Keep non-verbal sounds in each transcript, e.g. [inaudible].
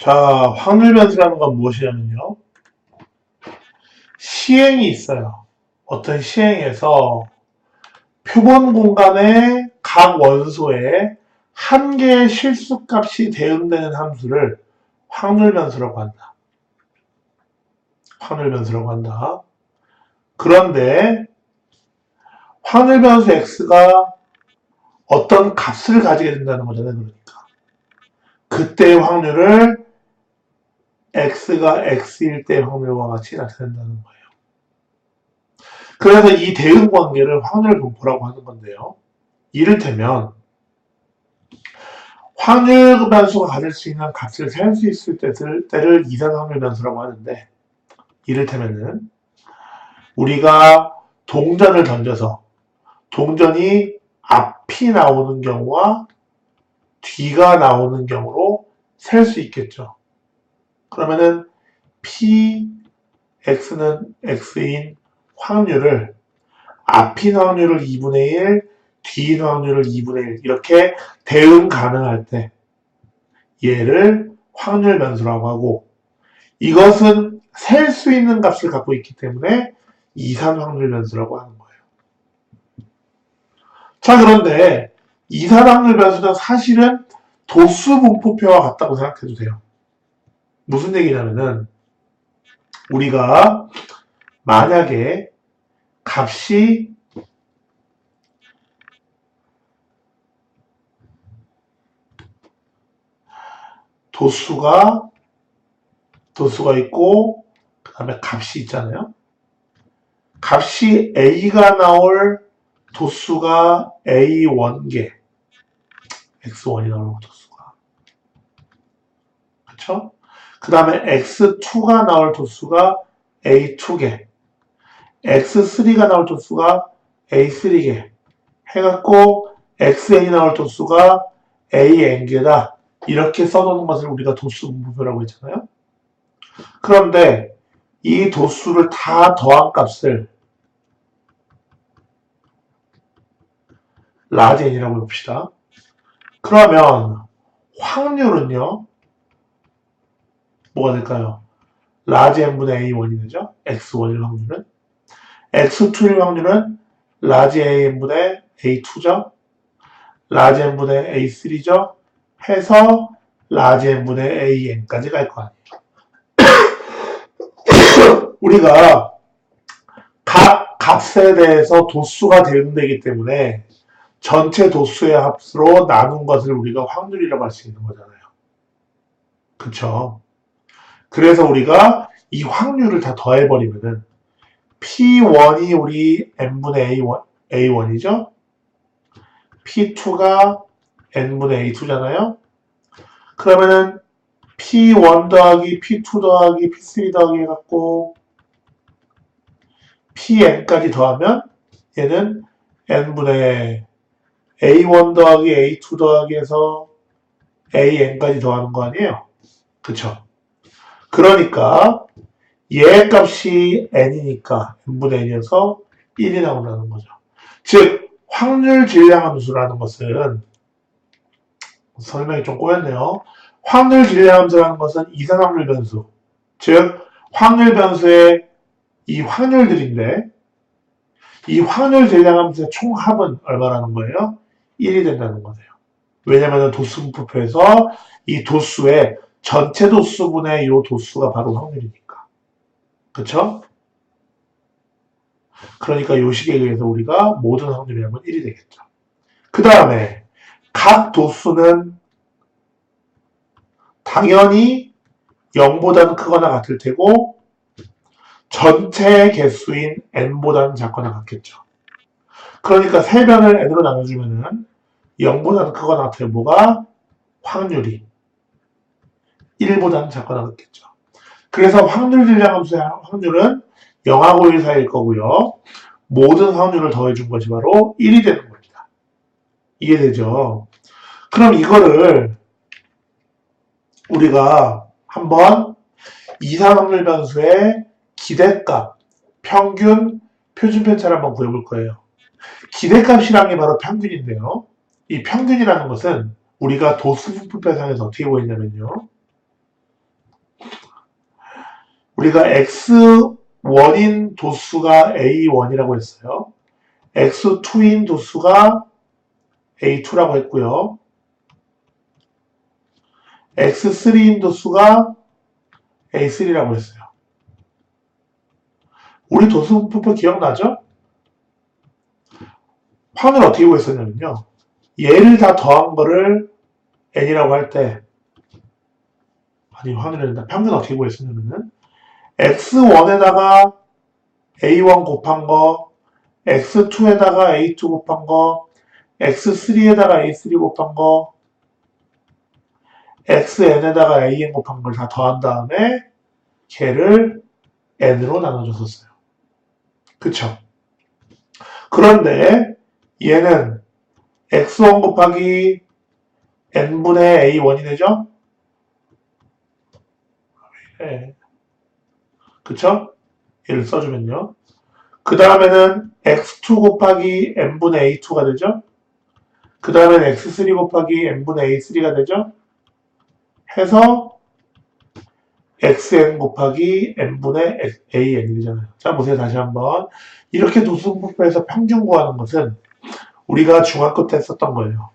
자, 확률 변수라는 건 무엇이냐면요. 시행이 있어요. 어떤 시행에서 표본 공간의 각 원소에 한 개의 실수값이 대응되는 함수를 확률 변수라고 한다. 확률 변수라고 한다. 그런데 확률 변수 x가 어떤 값을 가지게 된다는 거잖아요. 그러니까. 그때의 확률을 x가 x일 때 확률과 같이 나타낸다는 거예요. 그래서 이 대응 관계를 확률 분포라고 하는 건데요. 이를테면 확률 변수가 가질 수 있는 값을 셀 수 있을 때를, 때를 이산 확률 변수라고 하는데 이를테면은 우리가 동전을 던져서 동전이 앞이 나오는 경우와 뒤가 나오는 경우로 셀 수 있겠죠. 그러면은 p x는 x인 확률을 앞인 확률을 2분의 1, 뒤인 확률을 2분의 1 이렇게 대응 가능할 때 얘를 확률 변수라고 하고 이것은 셀 수 있는 값을 갖고 있기 때문에 이산 확률 변수라고 하는 거예요. 자 그런데 이산 확률 변수는 사실은 도수 분포표와 같다고 생각해도 돼요. 무슨 얘기냐면은 우리가 만약에 값이 도수가 도수가 있고 그 다음에 값이 있잖아요. 값이 a가 나올 도수가 a1개 x1이 나오는 도수가 그쵸? 그 다음에 x2가 나올 도수가 a2개 x3가 나올 도수가 a3개 해갖고 xn이 나올 도수가 an개다 이렇게 써놓는 것을 우리가 도수 분포라고 했잖아요. 그런데 이 도수를 다 더한 값을 라지 n이라고 해봅시다. 그러면 확률은요. 뭐가 될까요? 라지 n분의 a1이 되죠. x1일 확률은. x2일 확률은 라지 n분의 a2죠. 라지 n분의 a3죠. 해서 라지 n분의 an까지 갈 거 아니에요. [coughs] 우리가 각 값에 대해서 도수가 대응되기 때문에 전체 도수의 합수로 나눈 것을 우리가 확률이라고 할 수 있는 거잖아요. 그쵸? 그래서 우리가 이 확률을 다 더해버리면은 P1이 우리 n분의 A1, A1이죠? P2가 n분의 A2잖아요? 그러면은 P1 더하기 P2 더하기 P3 더하기 해갖고 Pn까지 더하면 얘는 n분의 A1 더하기 A2 더하기 해서 AN까지 더하는 거 아니에요? 그쵸? 그러니까 얘 값이 n이니까 n분의 n이어서 1이 나온다는 거죠. 즉 확률 질량 함수라는 것은 설명이 좀 꼬였네요. 확률 질량 함수라는 것은 이산 확률 변수, 즉 확률 변수의 이 확률들인데 이 확률 질량 함수의 총합은 얼마라는 거예요? 1이 된다는 거예요. 왜냐하면 도수 분포표에서 이 도수의 전체 도수분의 이 도수가 바로 확률이니까. 그쵸? 그러니까 이 식에 의해서 우리가 모든 확률이 하면 1이 되겠죠. 그 다음에 각 도수는 당연히 0보다는 크거나 같을 테고 전체 개수인 n보다는 작거나 같겠죠. 그러니까 세 변을 n으로 나눠주면은 0보다는 크거나 같아요. 뭐가? 확률이 1보다는 작거나 같겠죠. 그래서 확률 질량 함수의 확률은 0하고 1 사이일 거고요. 모든 확률을 더해준 것이 바로 1이 되는 겁니다. 이해되죠? 그럼 이거를 우리가 한번 이산 확률 변수의 기대값, 평균, 표준 편차를 한번 구해볼 거예요. 기대값이라는 게 바로 평균인데요. 이 평균이라는 것은 우리가 도수 분포표상에서 어떻게 보이냐면요. 우리가 x1인 도수가 a1이라고 했어요. x2인 도수가 a2라고 했고요. x3인 도수가 a3라고 했어요. 우리 도수분포 기억나죠? 확률 어떻게 구했었냐면요. 얘를 다 더한 거를 n이라고 할 때, 아니, 아니라 평균 어떻게 구했었냐면은, x1에다가 a1 곱한 거, x2에다가 a2 곱한 거, x3에다가 a3 곱한 거, xn에다가 an 곱한 걸 다 더한 다음에 걔를 n으로 나눠줬었어요. 그쵸? 그런데 얘는 x1 곱하기 n분의 a1이 되죠? 네. 그쵸? 얘를 써주면요. 그 다음에는 x2 곱하기 n분의 a2가 되죠? 그 다음에는 x3 곱하기 n분의 a3가 되죠? 해서 xn 곱하기 n분의 an이 되잖아요. 자, 보세요. 다시 한번. 이렇게 도수분포에서 평균 구하는 것은 우리가 중학교 때 썼던 거예요.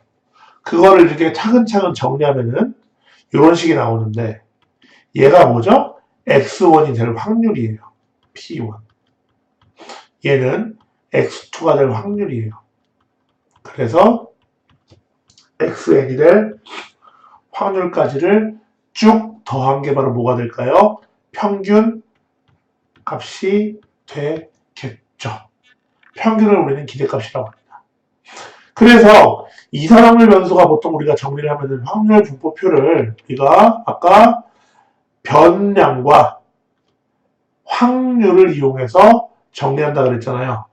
그거를 이렇게 차근차근 정리하면은 이런 식이 나오는데 얘가 뭐죠? X1이 될 확률이에요. p1. 얘는 x2가 될 확률이에요. 그래서 xn이 될 확률까지를 쭉 더한 게 바로 뭐가 될까요? 평균 값이 되겠죠. 평균을 우리는 기대값이라고 합니다. 그래서 이산확률 변수가 보통 우리가 정리를 하면은 확률 분포표를 우리가 아까 변량과 확률을 이용해서 정리한다 그랬잖아요.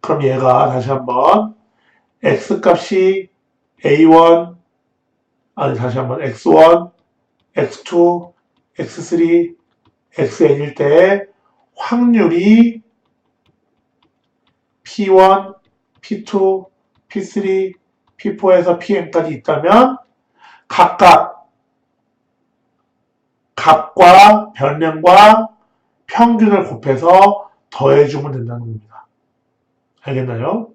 그럼 얘가 다시 한번 x 값이 a1 아니 다시 한번 x1, x2, x3, xn일 때 확률이 p1, p2, p3, p4에서 pn까지 있다면 각각 값과 변량과 평균을 곱해서 더해주면 된다는 겁니다. 알겠나요?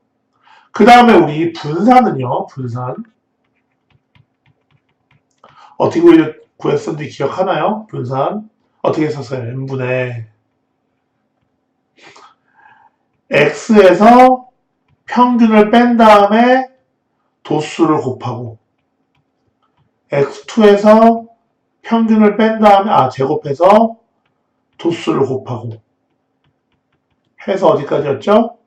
그 다음에 우리 분산은요, 분산. 어떻게 구했었는지 기억하나요? 분산. 어떻게 했었어요? n분의 x에서 평균을 뺀 다음에 도수를 곱하고 x2에서 평균을 뺀 다음에 아 제곱해서 도수를 곱하고 해서 어디까지였죠?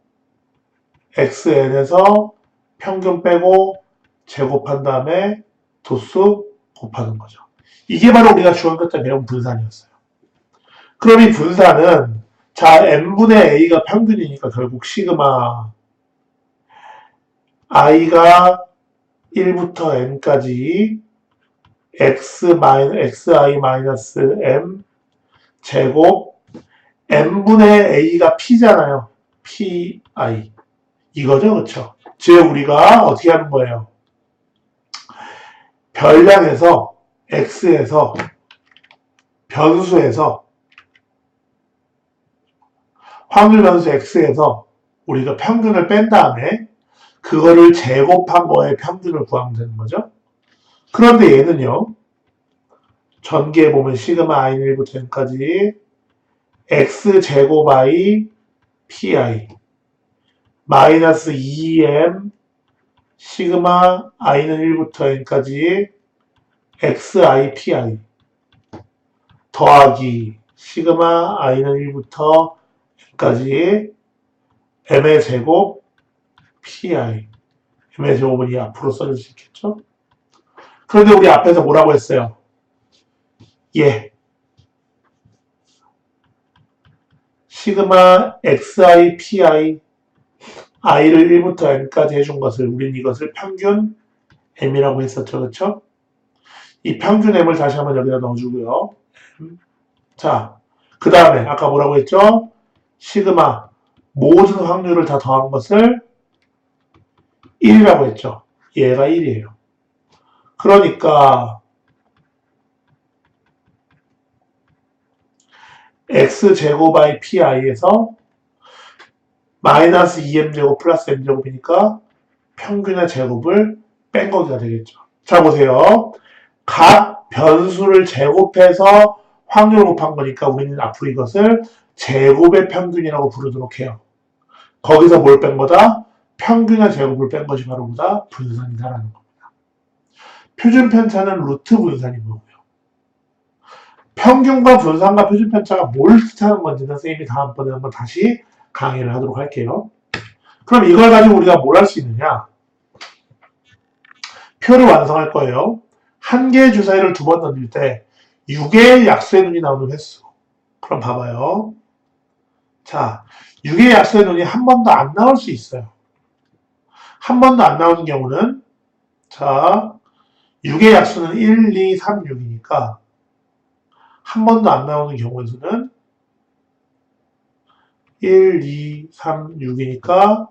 xn에서 평균 빼고 제곱한 다음에 도수 곱하는 거죠. 이게 바로 우리가 중학교 때 배운 분산이었어요. 그럼 이 분산은 자 n분의 a가 평균이니까 결국 시그마 i가 1부터 n까지 x xi 마이너스 m 제곱 n분의 a가 p잖아요. pi 이거죠, 그렇죠? 즉 우리가 어떻게 하는 거예요? 별량에서 x에서 변수에서 확률 변수 x에서 우리가 평균을 뺀 다음에 그거를 제곱한 거에 평균을 구하면 되는 거죠. 그런데 얘는요. 전개해 보면 시그마 i는 1부터 n까지 x 제곱 i pi 마이너스 2m 시그마 i는 1부터 n까지 xi pi 더하기 시그마 i는 1부터 n까지 m의 제곱 pi m의 제곱은 이 앞으로 써줄 수 있겠죠? 그런데 우리 앞에서 뭐라고 했어요? 예. 시그마 xi pi i를 1부터 n까지 해준 것을 우린 이것을 평균 m이라고 했었죠. 그렇죠? 이 평균 m을 다시 한번 여기다 넣어주고요. 자, 그 다음에 아까 뭐라고 했죠? 시그마 모든 확률을 다 더한 것을 1이라고 했죠. 얘가 1이에요. 그러니까 x제곱 by pi에서 마이너스 2m제곱 플러스 m제곱이니까 평균의 제곱을 뺀 거가 되겠죠. 자, 보세요. 각 변수를 제곱해서 확률을 곱한 거니까 우리는 앞으로 이것을 제곱의 평균이라고 부르도록 해요. 거기서 뭘 뺀 거다? 평균의 제곱을 뺀 것이 바로 보다 분산이다라는 겁니다. 표준 편차는 루트 분산인 거고요. 평균과 분산과 표준 편차가 뭘 뜻하는 건지는 선생님이 다음번에 한번 다시 강의를 하도록 할게요. 그럼 이걸 가지고 우리가 뭘 할 수 있느냐? 표를 완성할 거예요. 한 개의 주사위를 두 번 던질 때 6개의 약수의 눈이 나오는 횟수. 그럼 봐봐요. 자, 6개의 약수의 눈이 한 번도 안 나올 수 있어요. 한 번도 안 나오는 경우는 자, 6의 약수는 1, 2, 3, 6이니까 한 번도 안 나오는 경우에서는 1, 2, 3, 6이니까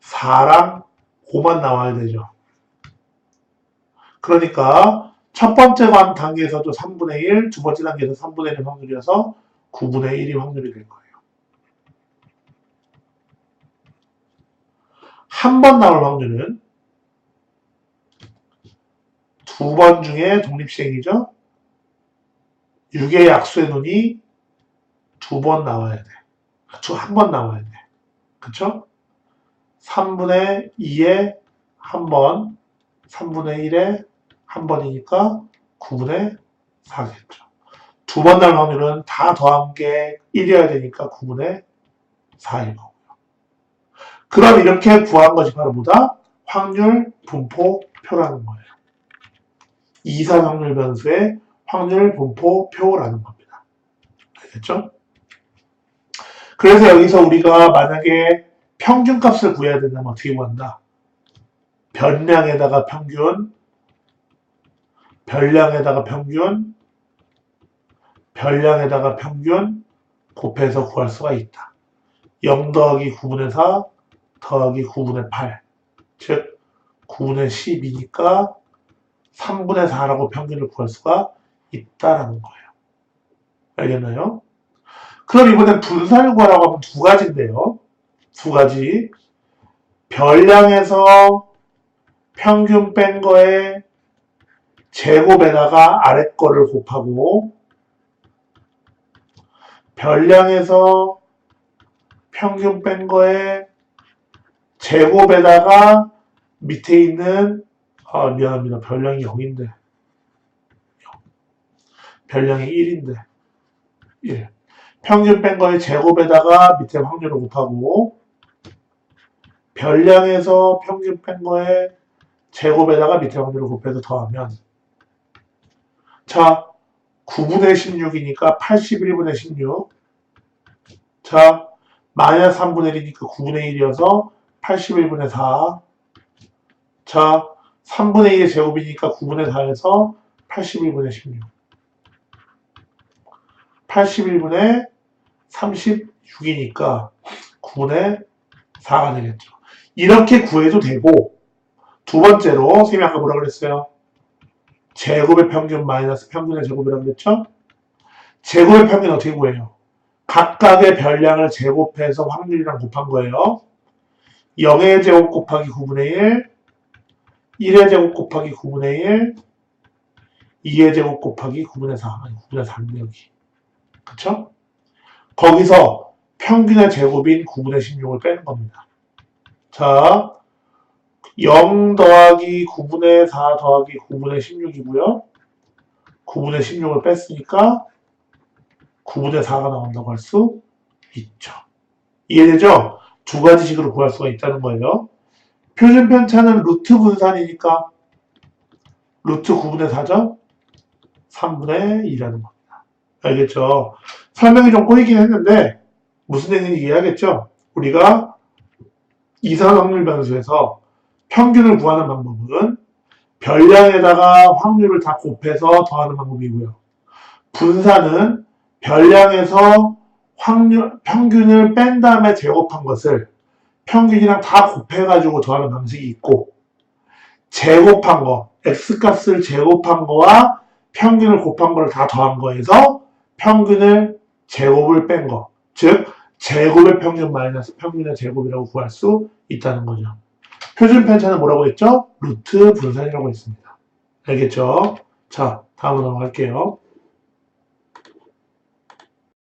4랑 5만 나와야 되죠. 그러니까 첫 번째 관 단계에서도 3분의 1, 두 번째 단계에서 3분의 1의 확률이어서 9분의 1이 확률이 될 거예요. 한 번 나올 확률은 두 번 중에 독립시행이죠. 6의 약수의 눈이 두 번 나와야 돼. 한 번 나와야 돼. 그쵸? 3분의 2에 한 번, 3분의 1에 한 번이니까 9분의 4겠죠. 두번 나올 확률은 다 더한 게 1이어야 되니까 9분의 4일 거고요. 그럼 이렇게 구한 것이 바로 뭐다? 확률 분포표라는 거예요. 이산 확률 변수의 확률 분포표라는 겁니다. 알겠죠? 그래서 여기서 우리가 만약에 평균값을 구해야 된다면 어떻게 구한다? 변량에다가 평균, 별량에다가 평균, 별량에다가 평균 곱해서 구할 수가 있다. 0 더하기 9분의 4 더하기 9분의 8, 즉 9분의 10이니까 3분의 4라고 평균을 구할 수가 있다라는 거예요. 알겠나요? 그럼 이번엔 분산을 구하라고 하면 두 가지인데요. 두 가지. 별량에서 평균 뺀 거에 제곱에다가 아래 거를 곱하고 별량에서 평균 뺀 거에 제곱에다가 밑에 있는 아 미안합니다. 별량이 0인데. 별량이 1인데. 1 평균 뺀 거에 제곱에다가 밑에 확률을 곱하고 별량에서 평균 뺀 거에 제곱에다가 밑에 확률을 곱해서 더하면 자 9분의 16이니까 81분의 16 자, 마이너스 3분의 1이니까 9분의 1이어서 81분의 4 자, 3분의 1의 제곱이니까 9분의 4에서 81분의 16 81분의 36이니까 9분의 4가 되겠죠. 이렇게 구해도 되고 두 번째로 선생님이 아까 뭐라 그랬어요? 제곱의 평균 마이너스 평균의 제곱이라고 그랬죠? 제곱의 평균 어떻게 구해요? 각각의 별량을 제곱해서 확률이랑 곱한 거예요. 0의 제곱 곱하기 9분의 1, 1의 제곱 곱하기 9분의 1, 2의 제곱 곱하기 9분의 4, 아니 9분의 4인데 여기. 그쵸? 거기서 평균의 제곱인 9분의 16을 빼는 겁니다. 자, 0 더하기 9분의 4 더하기 9분의 16이고요. 9분의 16을 뺐으니까 9분의 4가 나온다고 할 수 있죠. 이해되죠? 두 가지 식으로 구할 수가 있다는 거예요. 표준 편차는 루트 분산이니까 루트 9분의 4죠? 3분의 2라는 겁니다. 알겠죠? 설명이 좀 꼬이긴 했는데 무슨 얘기인지 이해하겠죠? 우리가 이산 확률 변수에서 평균을 구하는 방법은 별량에다가 확률을 다 곱해서 더하는 방법이고요. 분산은 별량에서 확률, 평균을 뺀 다음에 제곱한 것을 평균이랑 다 곱해가지고 더하는 방식이 있고, 제곱한 거, x값을 제곱한 거와 평균을 곱한 거를 다 더한 거에서 평균을 제곱을 뺀 거. 즉, 제곱의 평균 마이너스 평균의 제곱이라고 구할 수 있다는 거죠. 표준 편차는 뭐라고 했죠? 루트 분산이라고 했습니다. 알겠죠? 자, 다음으로 넘어갈게요.